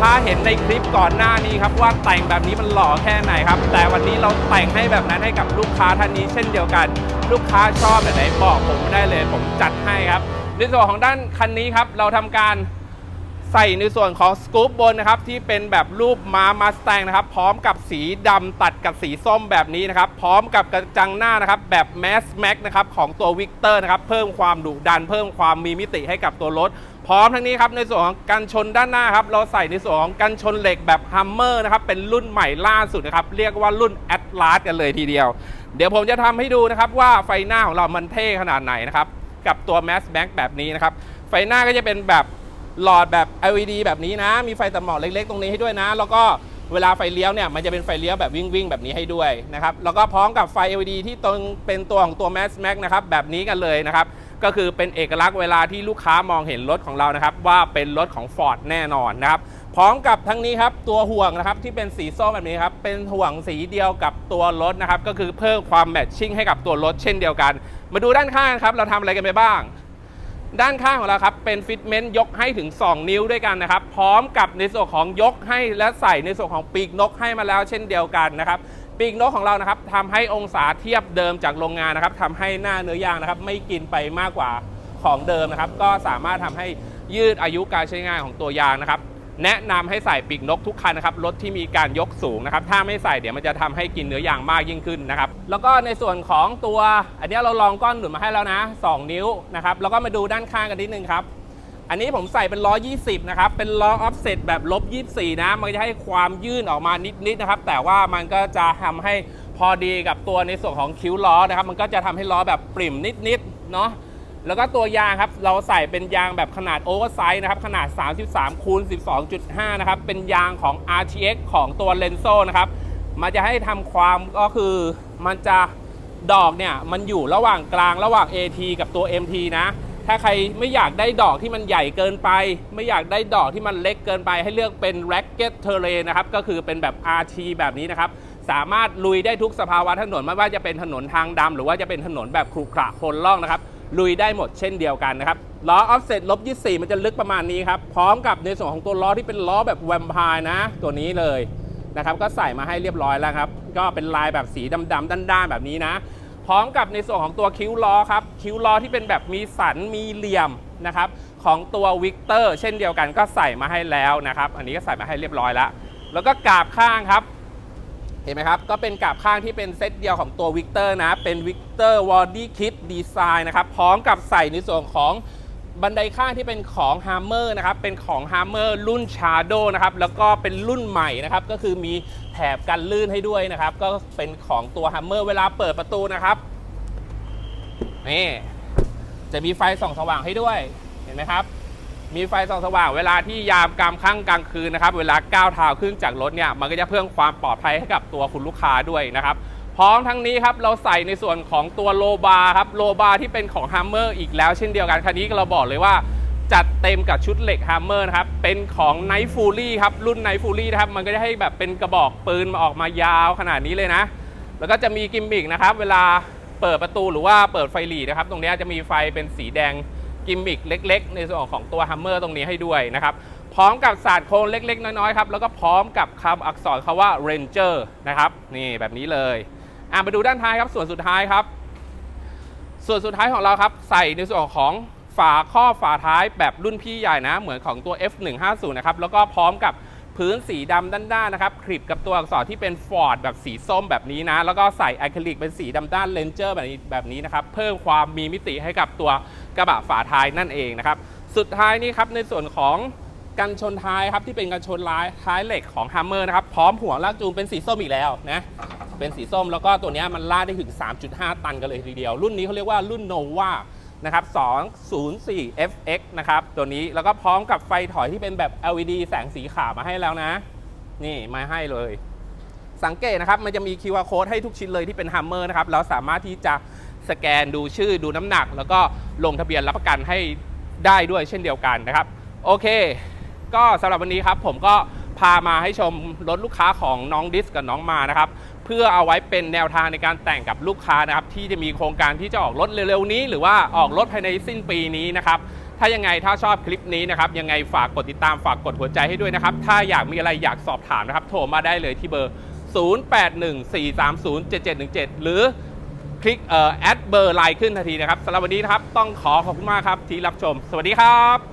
ค้าเห็นในคลิปก่อนหน้านี้ครับว่าแต่งแบบนี้มันหล่อแค่ไหนครับ แต่วันนี้เราแต่งให้แบบนั้นให้กับลูกค้าท่านนี้เช่นเดียวกัน ลูกค้าชอบแบบไหนบอกผมได้เลย ผมจัดให้ครับ ในส่วนของด้านคันนี้ครับ เราทำการใส่ในส่วนของสกู๊ปบนนะครับที่เป็นแบบรูปม้ามาสแตงนะครับ พร้อมกับสีดำตัดกับสีส้มแบบนี้นะครับ พร้อมกับกระจังหน้านะครับแบบแมสแม็กนะครับของตัววิกเตอร์นะครับ เพิ่มความดุดัน เพิ่มความมีมิติให้กับตัวรถ พร้อมทั้งนี้ครับในส่วนของกันชนด้านหน้าครับเราใส่ในส่วนของกันชนเหล็กแบบฮัมเมอร์นะครับเป็นรุ่นใหม่ล่าสุดนะครับเรียกว่ารุ่นแอตลาสกันเลยทีเดียว เดี๋ยวผมจะทำให้ดูนะครับว่าไฟหน้าของเรามันเท่ขนาดไหนนะครับกับตัวแมสแบ็กแบบนี้นะครับไฟหน้าก็จะเป็นแบบหลอดแบบ LED แบบนี้นะ มีไฟตัดหมอกเล็กๆ ตรงนี้ให้ด้วยนะ แล้วก็เวลาไฟเลี้ยวเนี่ยมันจะเป็นไฟเลี้ยวแบบวิ่งๆแบบนี้ให้ด้วยนะครับแล้วก็พร้อมกับไฟ LED ที่ตรงเป็นตัวของตัว Max Max นะครับแบบนี้กันเลยนะครับ ก็คือเป็นเอกลักษณ์เวลาที่ลูกค้ามองเห็นรถของเรานะครับ ว่าเป็นรถของ Ford แน่นอนนะครับพร้อมกับทั้งนี้ครับตัวห่วงนะครับที่เป็นสีส้มแบบนี้ครับเป็นห่วงสีเดียวกับตัวรถนะครับก็คือเพิ่มความแมทชิ่งให้กับตัวรถเช่นเดียวกัน มาดูด้านข้างครับเราทำอะไรกันไปบ้าง ด้านข้างของเราครับเป็นฟิตเมนต์ยกให้ถึง 2 นิ้วด้วยกันนะครับ พร้อมกับในส่วนของยกให้และใส่ในส่วนของปีกนกให้มาแล้วเช่นเดียวกันนะครับ ปีกนกของเรานะครับทำให้องศาเทียบเดิมจากโรงงานนะครับทำให้หน้าเนื้อยางนะครับ ไม่กินไปมากกว่าของเดิมนะครับ ก็สามารถทำให้ยืดอายุการใช้งานของตัวยางนะครับ แนะนำให้ใส่ปีกนกทุกคันนะครับรถที่มีการยกสูงนะครับ ถ้าไม่ใส่เดี๋ยวมันจะทำให้กินเนื้อยางมากยิ่งขึ้นนะครับ แล้วก็ในส่วนของตัว อันนี้เราลองก้อนหนุนมาให้แล้วนะ 2 นิ้วนะครับแล้วก็มาดูด้านข้างกันนิดนึงครับ อันนี้ผมใส่เป็นล้อ 20 นะครับ เป็นล้อออฟเซตแบบลบ 24 นะ มันจะให้ความยื่นออกมานิดๆนะครับ แต่ว่ามันก็จะทำให้พอดีกับตัวในส่วนของคิ้วล้อนะครับ มันก็จะทำให้ล้อแบบปริ่มนิดๆเนาะแล้วก็ตัวยางครับ เราใส่เป็นยางแบบขนาดโอเวอร์ไซส์นะครับ ขนาด 33คูณ12.5 นะครับ เป็นยางของ RTX ของตัว l e n z o นะครับ มันจะให้ทำความก็คือมันจะดอกเนี่ย มันอยู่ระหว่างกลางระหว่าง AT กับตัว MT นะ ถ้าใครไม่อยากได้ดอกที่มันใหญ่เกินไป ไม่อยากได้ดอกที่มันเล็กเกินไปให้เลือกเป็น Racket Terrain นะครับ ก็คือเป็นแบบ RT แบบนี้นะครับ สามารถลุยได้ทุกสภาวะถนนไม่ว่าจะเป็นถนนทางดำหรือว่าจะเป็นถนนแบบขรุขระคนล่องนะครับลุยได้หมดเช่นเดียวกันนะครับล้อออฟเซ็ตลบ24 มันจะลึกประมาณนี้ครับ พร้อมกับในส่วนของตัวล้อที่เป็นล้อแบบแวมไพร์นะ ตัวนี้เลยนะครับ ก็ใส่มาให้เรียบร้อยแล้วครับ ก็เป็นลายแบบสีดำๆด้านๆแบบนี้นะ พร้อมกับในส่วนของตัวคิ้วล้อครับ คิ้วล้อที่เป็นแบบมีสันมีเหลี่ยมนะครับของตัววิกเตอร์เช่นเดียวกันก็ใส่มาให้แล้วนะครับ อันนี้ก็ใส่มาให้เรียบร้อยแล้ว แล้วก็กาบข้างครับ เห็นไหมครับ ก็เป็นกาบข้างที่เป็นเซตเดียวของตัววิกเตอร์นะ เป็นวิกเตอร์วอดี้คิดดีไซน์นะครับ พร้อมกับใส่ในส่วนของบันไดข้างที่เป็นของ Hammer นะครับ เป็นของ Hammer รุ่น Shadow นะครับ แล้วก็เป็นรุ่นใหม่นะครับ ก็คือมีแถบกันลื่นให้ด้วยนะครับ ก็เป็นของตัว Hammer เวลาเปิดประตูนะครับ นี่จะมีไฟส่องสว่างให้ด้วยเห็นไหมครับ มีไฟส่องสว่างเวลาที่ยามกลางค่ำกลางคืนนะครับ เวลาก้าวเท้าขึ้นจากรถเนี่ยมันก็จะเพิ่มความปลอดภัยให้กับตัวคุณลูกค้าด้วยนะครับ พร้อมทั้งนี้ครับเราใส่ในส่วนของตัวโลบาครับโลบาที่เป็นของ Hammer อีกแล้วเช่นเดียวกันคันนี้เราบอกเลยว่าจัดเต็มกับชุดเหล็ก Hammer นะครับ เป็นของ Night Fury ครับ รุ่น Night Fury นะครับ มันก็จะให้แบบเป็นกระบอกปืนมาออกมายาวขนาดนี้เลยนะ แล้วก็จะมีกิมมิกนะครับ เวลา เปิดประตูหรือว่าเปิดไฟหลีนะครับ ตรงนี้จะมีไฟเป็นสีแดงกิมมิกเล็ก ๆ ในส่วนของตัวฮัมเมอร์ตรงนี้ให้ด้วยนะครับ พร้อมกับศาสตร์โครงเล็ก ๆ น้อยๆครับแล้วก็พร้อมกับคำอักษรคาว่า Ranger นะครับนี่แบบนี้เลยอะมาดูด้านท้ายครับส่วนสุดท้ายครับ ส่วนสุดท้ายของเราครับ ใส่ในส่วนของฝาข้อฝาท้ายแบบรุ่นพี่ใหญ่นะ เหมือนของตัว F150 นะครับแล้วก็พร้อมกับ พื้นสีดำด้านด้านะครับคลิปกับตัวอักษรที่เป็น Ford แบบสีส้มแบบนี้นะ แล้วก็ใส่อะคริลิกเป็นสีดำด้านเลนเจอร์แบบนี้แบบนี้นะครับ เพิ่มความมีมิติให้กับตัวกระบะฝาท้ายนั่นเองนะครับ สุดท้ายนี้ครับในส่วนของกันชนท้ายครับที่เป็นกันชนท้ายท้ายเหล็กของ Hammer นะครับพร้อมหัวลากจูงเป็นสีส้มอีกแล้วนะเป็นสีส้มแล้วก็ตัวนี้มันลากได้ถึง 3.5 ตันกันเลยทีเดียว รุ่นนี้เขาเรียกว่ารุ่น Nova น นะครับ 204 FX นะครับ ตัวนี้แล้วก็พร้อมกับไฟถอยที่เป็นแบบ LED แสงสีขาวมาให้แล้วนะ นี่มาให้เลย สังเกตนะครับ มันจะมี QR code ให้ทุกชิ้นเลยที่เป็น Hammer นะครับ เราสามารถที่จะสแกนดูชื่อดูน้ำหนัก แล้วก็ลงทะเบียนรับประกันให้ได้ด้วยเช่นเดียวกันนะครับ โอเค ก็สำหรับวันนี้ครับผมก็พามาให้ชมรถลูกค้าของน้องดิสกับน้องมานะครับ พื่อเอาไว้เป็นแนวทางในการแต่งกับลูกค้านะครับที่จะมีโครงการที่จะออกรถเร็วๆนี้ หรือว่าออกรถภายในสิ้นปีนี้นะครับถ้ายังไงถ้าชอบคลิปนี้นะครับยังไงฝากกดติดตามฝากกดหัวใจให้ด้วยนะครับ ถ้าอยากมีอะไรอยากสอบถามนะครับ โทรมาได้เลยที่เบอร์ 0814307717 หรือคลิกเอ่อแอดเบอร์ไลน์ขึ้นทันทีนะครับสำหรับวันนี้นะครับต้องขอขอบคุณมากครับที่รับชม สวัสดีครับ